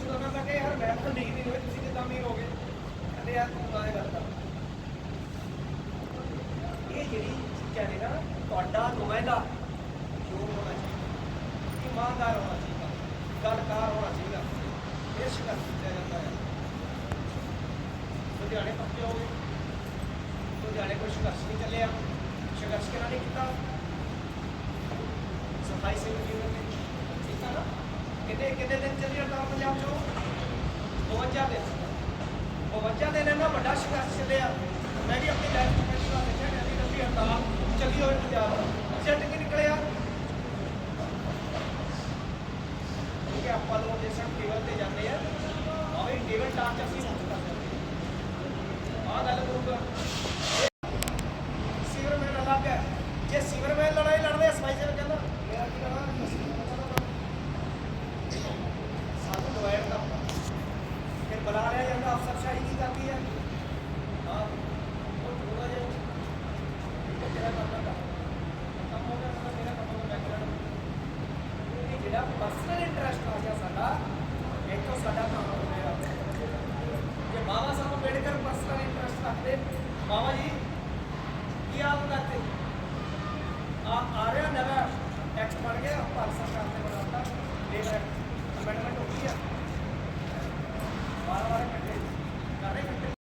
ਪੁੱਛਦਾ ਉਹਨਾਂ ਦਾ ਕਿ ਯਾਰ ਮੈਂ ਤਾਂ ਨਹੀਂ ਦੀ ਹੋਈ ਤੁਸੀਂ ਕਿੱਦਾਂ ਵੀ ਹੋਗੇ ਕਹਿੰਦੇ ਯਾਰ ਤੂੰ ਤਾਂ ਇਹ ਗੱਲ ਕਰ ਇਹ ਜਿਹੜੀ ਚੀਜ਼ਾਂ ਨੇ ਨਾ ਤੁਹਾਡਾ ਨੁਮਾਇੰਦਾ ਜੋ ਹੋਣਾ ਚਾਹੀਦਾ ਇਮਾਨਦਾਰ ਹੋਣਾ ਚਾਹੀਦਾ ਗੱਲਕਾਰ ਹੋਣਾ ਚਾਹੀਦਾ ਇਹ ਸ਼ਿਕਾਇਤ ਕੀਤਾ ਜਾਂਦਾ ਹੈ ਲੁਧਿਆਣੇ ਪੱਕੇ ਹੋਗੇ ਲੁਧਿਆਣੇ ਕੋਈ ਸ਼ਿਕਾਇਤ ਨਹੀਂ ਚੱਲਿਆ ਸ਼ਿਕਾਇਤ ਕਿਹਨਾਂ ਨੇ ਕੀਤਾ ਸਫਾਈ ਸੇਵਕ ਨੇ ਕੀਤਾ ਨਾ ਕਿੰਨੇ ਕਿੰਨੇ ਦਿਨ ਚੱਲੀ ਹੜਤਾਲ ਪੰਜਾਬ ਚੋਂ? 52 ਦਿਨ। 52 ਦਿਨ ਇਹਨਾਂ ਵੱਡਾ ਸੰਘਰਸ਼ ਚੱਲਿਆ। ਮੈਂ ਵੀ ਆਪਣੀ ਲਾਈਫ ਚ ਪਹਿਲੀ ਵਾਰ ਦੇਖਿਆ ਕਿ ਇੰਨੀ ਹੜਤਾਲ ਚੱਲੀ ਹੋਈ ਪੰਜਾਬ ਰਿਜ਼ਲਟ ਕੀ ਨਿਕਲਿਆ। ਕਿ ਆਪਾਂ ਲੋਕ ਜੇ ਟੇਬਲ ਤੇ ਜਾਂਦੇ ਆ। ਆਵੇ ਟੇਬਲ ਟਾਕ ਚ ਅਸੀਂ ਮੁੱਕ ਕਰ ਸਕਦੇ ਗੱਲ ਕਰੂਗਾ। ਸੀਵਰਮੈਨ ਅਲੱਗ ਹੈ। ਜੇ ਸੀਵਰਮੈਨ ਲੜਾਈ ਲੜਦੇ ਆ, ਸਫ਼ਾਈ ਕਹਿੰਦਾ, ਮੇਰਾ ਕੀ ਕਰਾਂ ਸਾਨੂੰ ਡਿਵਾਈਡ ਦਾ ਫਿਰ ਬੁਲਾ ਲਿਆ ਜਾਂਦਾ ਅਫਸਰਸ਼ਾਹੀ ਕੀ ਕਰਦੀ ਹੈ ਹਾਂ ਉਹ ਥੋੜਾ ਜਿਹਾ ਇਹ ਤੇਰਾ ਕੰਮ ਦਾ ਕੰਮ ਹੋ ਗਿਆ ਤਾਂ ਮੇਰਾ ਕੰਮ ਹੋ ਗਿਆ ਕਿਉਂਕਿ ਜਿਹੜਾ ਪਰਸਨਲ ਇੰਟਰਸਟ ਆ ਗਿਆ ਸਾਡਾ, ਇੱਥੋਂ ਸਾਡਾ ਕੰਮ ਹੋ ਰਿਹਾ। ਜੇ ਮਾਵਾ ਸਾਹਿਬ ਅੰਬੇਡਕਰ ਪਰਸਨਲ ਇੰਟਰਸਟ ਰੱਖਦੇ ਮਾਵਾ ਜੀ, ਕੀ ਆਪ ਕਰਤੇ ਆ ਆ ਰਿਹਾ ਨਵਾਂ